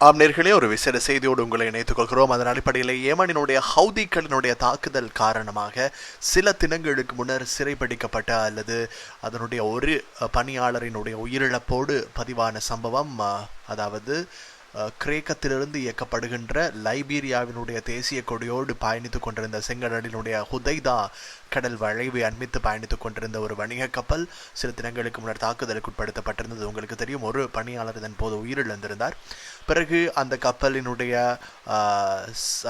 ஆம் நேர்களே ஒரு விசேட செய்தியோடு உங்களை இணைத்துக் கொள்கிறோம். அதன் அடிப்படையில் ஏமனினுடைய ஹவுதிகளினுடைய தாக்குதல் காரணமாக சில தினங்களுக்கு முன்னர் சிறைபிடிக்கப்பட்ட அல்லது அதனுடைய ஒரு பணியாளரினுடைய உயிரிழப்போடு பதிவான சம்பவம் அதாவது கிரேக்கத்திலிருந்து இயக்கப்படுகின்ற லைபீரியாவினுடைய தேசிய கொடியோடு பயணித்துக் கொண்டிருந்த செங்கடலினுடைய ஹுதைதா கடல் வளைவை அண்மித்து பயணித்துக் கொண்டிருந்த ஒரு வணிக கப்பல் சில தினங்களுக்கு முன்னர் தாக்குதலுக்கு உட்படுத்தப்பட்டிருந்தது. உங்களுக்கு தெரியும் ஒரு பணியாளர் இதன் போது உயிரிழந்திருந்தார். பிறகு அந்த கப்பலினுடைய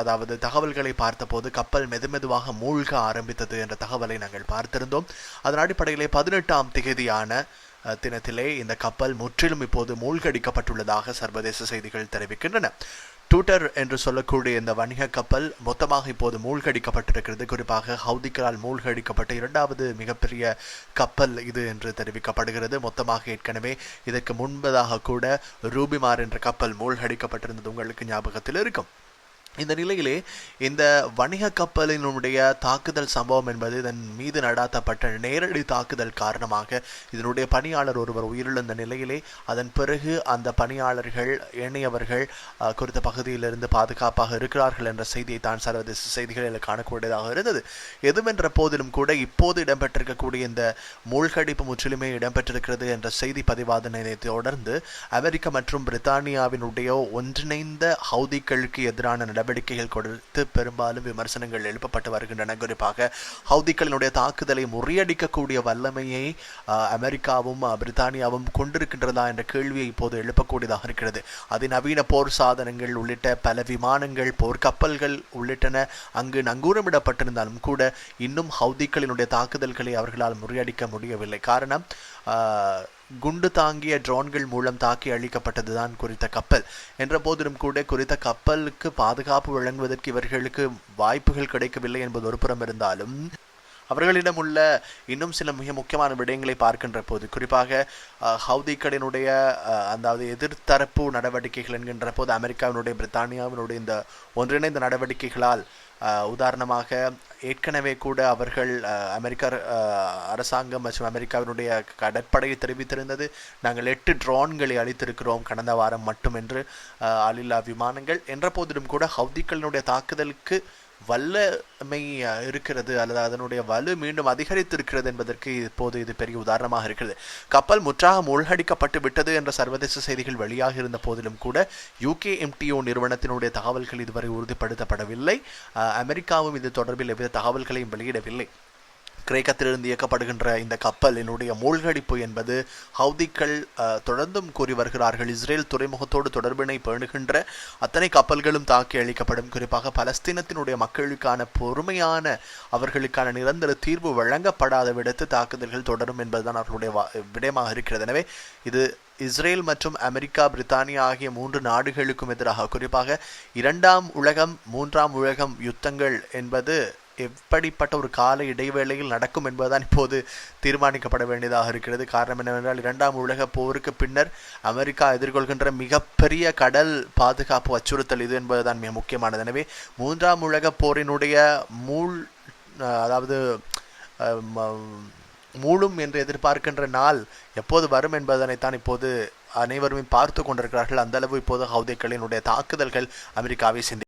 அதாவது தகவல்களை பார்த்தபோது கப்பல் மெதுமெதுவாக மூழ்க ஆரம்பித்தது என்ற தகவலை நாங்கள் பார்த்திருந்தோம். அதன் அடிப்படையிலே பதினெட்டாம் திகதியான தினத்திலே இந்த கப்பல் முற்றிலும் இப்போது மூழ்கடிக்கப்பட்டுள்ளதாக சர்வதேச செய்திகள் தெரிவிக்கின்றன. டூட்டர் என்று சொல்லக்கூடிய இந்த வணிக கப்பல் மொத்தமாக இப்போது மூழ்கடிக்கப்பட்டிருக்கிறது. குறிப்பாக ஹவுதிகளால் மூழ்கடிக்கப்பட்ட இரண்டாவது மிகப்பெரிய கப்பல் இது என்று தெரிவிக்கப்படுகிறது. மொத்தமாக ஏற்கனவே இதற்கு முன்பதாக கூட ரூபிமார் என்ற கப்பல் மூழ்கடிக்கப்பட்டிருந்தது. உங்களுக்கு ஞாபகத்தில் இருக்கும். இந்த நிலையிலே இந்த வணிக கப்பலினுடைய தாக்குதல் சம்பவம் என்பது இதன் மீது நடாத்தப்பட்ட நேரடி தாக்குதல் காரணமாக இதனுடைய பணியாளர் ஒருவர் உயிரிழந்த நிலையிலே அதன் பிறகு அந்த பணியாளர்கள் ஏனையவர்கள் குறித்த பகுதியிலிருந்து பாதுகாப்பாக இருக்கிறார்கள் என்ற செய்தியை தான் சர்வதேச செய்திகளில் காணக்கூடியதாக இருந்தது. எதுவென்ற போதிலும் கூட இப்போது இடம்பெற்றிருக்கக்கூடிய இந்த மூழ்கடிப்பு முற்றிலுமே இடம்பெற்றிருக்கிறது என்ற செய்தி பதிவாதனை தொடர்ந்து அமெரிக்கா மற்றும் பிரித்தானியாவினுடைய ஒன்றிணைந்த ஹவுதிகளுக்கு எதிரான நடவடிக்கைகள் கொடுத்து பெரும்பாலும் விமர்சனங்கள் எழுப்பப்பட்டு வருகின்றன. குறிப்பாக ஹவுதிகளினுடைய தாக்குதலை முறியடிக்கக்கூடிய வல்லமையை அமெரிக்காவும் பிரித்தானியாவும் கொண்டிருக்கின்றதா என்ற கேள்வியை இப்போது எழுப்பக்கூடியதாக இருக்கிறது. அதிநவீன போர் சாதனங்கள் உள்ளிட்ட பல விமானங்கள் போர்க்கப்பல்கள் உள்ளிட்டன அங்கு நங்கூரமிடப்பட்டிருந்தாலும் கூட இன்னும் ஹவுதிகளினுடைய தாக்குதல்களை அவர்களால் முறியடிக்க முடியவில்லை. காரணம் குண்டு தாங்கிய ட்ரோன்கள் மூலம் தாக்கி அழிக்கப்பட்டதுதான் குறித்த கப்பல். என்ற போதிலும் கூட குறித்த கப்பலுக்கு பாதுகாப்பு வழங்குவதற்கு இவர்களுக்கு வாய்ப்புகள் கிடைக்கவில்லை என்பது ஒரு புறம் இருந்தாலும் அவர்களிடம் உள்ள இன்னும் சில மிக முக்கியமான விடயங்களை பார்க்கின்ற போது குறிப்பாக அஹ், அதாவது எதிர்த்தரப்பு நடவடிக்கைகள் என்கின்ற போது அமெரிக்காவினுடைய பிரித்தானியாவினுடைய இந்த ஒன்றிணைந்த நடவடிக்கைகளால் உதாரணமாக ஏற்கனவே கூட அவர்கள் அமெரிக்கா அமெரிக்க அரசாங்கம் மற்றும் அமெரிக்காவினுடைய கடற்படையை தெரிவித்திருந்தது. நாங்கள் எட்டு ட்ரோன்களை அளித்திருக்கிறோம் கடந்த வாரம் மட்டும் என்று அலில்லா விமானங்கள். என்ற போதிலும் கூட ஹவுதிக்களினுடைய தாக்குதலுக்கு வல்லமை இருக்கிறது அல்லது அதனுடைய வலு மீண்டும் அதிகரித்திருக்கிறது என்பதற்கு இப்போது இது பெரிய உதாரணமாக இருக்கிறது. கப்பல் முற்றாக மூழ்கடிக்கப்பட்டு விட்டது என்ற சர்வதேச செய்திகள் வெளியாக இருந்த போதிலும் கூட யூகே எம்டிஓ நிறுவனத்தினுடைய தகவல்கள் இதுவரை உறுதிப்படுத்தப்படவில்லை. அமெரிக்காவும் இது தொடர்பில் எவ்வித தகவல்களையும் வெளியிடவில்லை. கிரேக்கத்திலிருந்து இயக்கப்படுகின்ற இந்த கப்பலினுடைய மூழ்கடிப்பு என்பது ஹவுதிக்கள் தொடர்ந்தும் கூறி வருகிறார்கள். இஸ்ரேல் துறைமுகத்தோடு தொடர்பினை பேணுகின்ற அத்தனை கப்பல்களும் தாக்கி அழிக்கப்படும். குறிப்பாக பலஸ்தீனத்தினுடைய மக்களுக்கான பொறுமையான அவர்களுக்கான நிரந்தர தீர்வு வழங்கப்படாத விடத்து தாக்குதல்கள் தொடரும் என்பதுதான் அவர்களுடைய விடயமாக இருக்கிறது. எனவே இது இஸ்ரேல் மற்றும் அமெரிக்கா பிரித்தானியா ஆகிய மூன்று நாடுகளுக்கும் எதிராக குறிப்பாக இரண்டாம் உலகம் மூன்றாம் உலகம் யுத்தங்கள் என்பது எப்படிப்பட்ட ஒரு கால இடைவேளையில் நடக்கும் என்பதுதான் இப்போது தீர்மானிக்கப்பட வேண்டியதாக இருக்கிறது. காரணம் என்னவென்றால் இரண்டாம் உலக போருக்கு பின்னர் அமெரிக்கா எதிர்கொள்கின்ற மிகப்பெரிய கடல் பாதுகாப்பு அச்சுறுத்தல் இது என்பதுதான் மிக முக்கியமானது. எனவே மூன்றாம் உலக போரினுடைய மூல் அதாவது மூழும் என்று எதிர்பார்க்கின்ற நாள் எப்போது வரும் என்பதனைத்தான் இப்போது அனைவருமே பார்த்து கொண்டிருக்கிறார்கள். அந்த அளவு இப்போது ஹவுதிகளினுடைய தாக்குதல்கள் அமெரிக்காவை சிந்தி